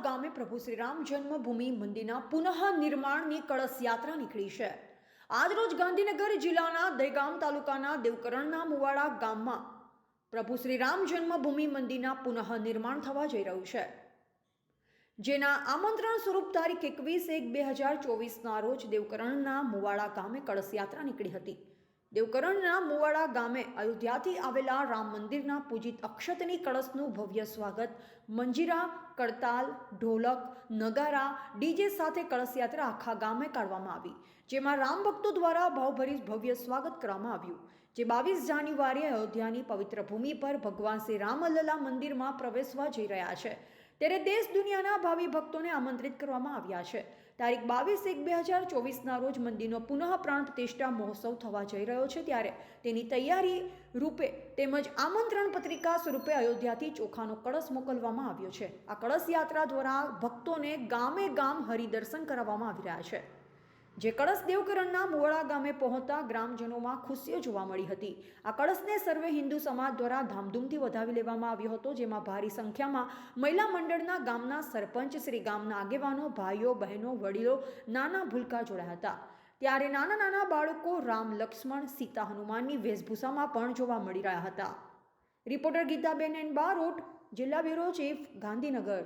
પ્રભુ શ્રી રામ જન્મભૂમિ મંદિરના પુનઃ કળશ યાત્રા નીકળી છે. આજરોજ ગાંધીનગર જિલ્લાના દહેગામ તાલુકાના દેવકરણના મુવાડા ગામમાં પ્રભુ શ્રીરામ જન્મભૂમિ મંદિરના પુનઃ નિર્માણ થવા જઈ રહ્યું છે. જેના આમંત્રણ સ્વરૂપ તારીખ એકવીસ એક બે હજાર ચોવીસના રોજ દેવકરણના મુવાડા ગામે કળશ યાત્રા નીકળી હતી. દેવકરણના મુવાડા ગામે અયોધ્યાથી આવેલા રામ મંદિરના પૂજિત અક્ષતની કળશનું ભવ્ય સ્વાગત. મંજીરા કડતાલ ઢોલક, નગારા, ડીજે સાથે કળશયાત્રા આખા ગામે કાઢવામાં આવી, જેમાં રામ ભક્તો દ્વારા ભાવભરી ભવ્ય સ્વાગત કરવામાં આવ્યું. જે બાવીસ જાન્યુઆરીએ અયોધ્યાની પવિત્ર ભૂમિ પર ભગવાન શ્રી રામલલ્લા મંદિરમાં પ્રવેશવા જઈ રહ્યા છે. ત્યારે દેશ દુનિયાના ભાવિ ભક્તોને આમંત્રિત કરવામાં આવ્યા છે. તારીખ બાવીસ એક બે હજાર ચોવીસના રોજ મંદિરનો પુનઃ પ્રાણ પ્રતિષ્ઠા મહોત્સવ થવા જઈ રહ્યો છે ત્યારે તેની તૈયારી રૂપે તેમજ આમંત્રણ પત્રિકા સ્વરૂપે અયોધ્યાથી ચોખાનો કળશ મોકલવામાં આવ્યો છે. આ કળશ યાત્રા દ્વારા ભક્તોને ગામે ગામ હરિદર્શન કરાવવામાં આવી રહ્યા છે. જે કળશ દેવકરણના મુવાડા ગામે પહોંચતા ગ્રામજનોમાં ખુશીઓ જોવા મળી હતી. આ કળશને સર્વે હિન્દુ સમાજ દ્વારા ધામધૂમથી વધાવી લેવામાં આવ્યો હતો, જેમાં ભારી સંખ્યામાં મહિલા મંડળના ગામના સરપંચ, શ્રી ગામના આગેવાનો, ભાઈઓ, બહેનો, વડીલો નાના ભૂલકા જોડાયા હતા. ત્યારે નાના નાના બાળકો રામ, લક્ષ્મણ, સીતા હનુમાનની વેશભૂષામાં પણ જોવા મળી રહ્યા હતા. રિપોર્ટર ગીતાબેન એન બારોટ, જિલ્લા બ્યુરો ચીફ, ગાંધીનગર.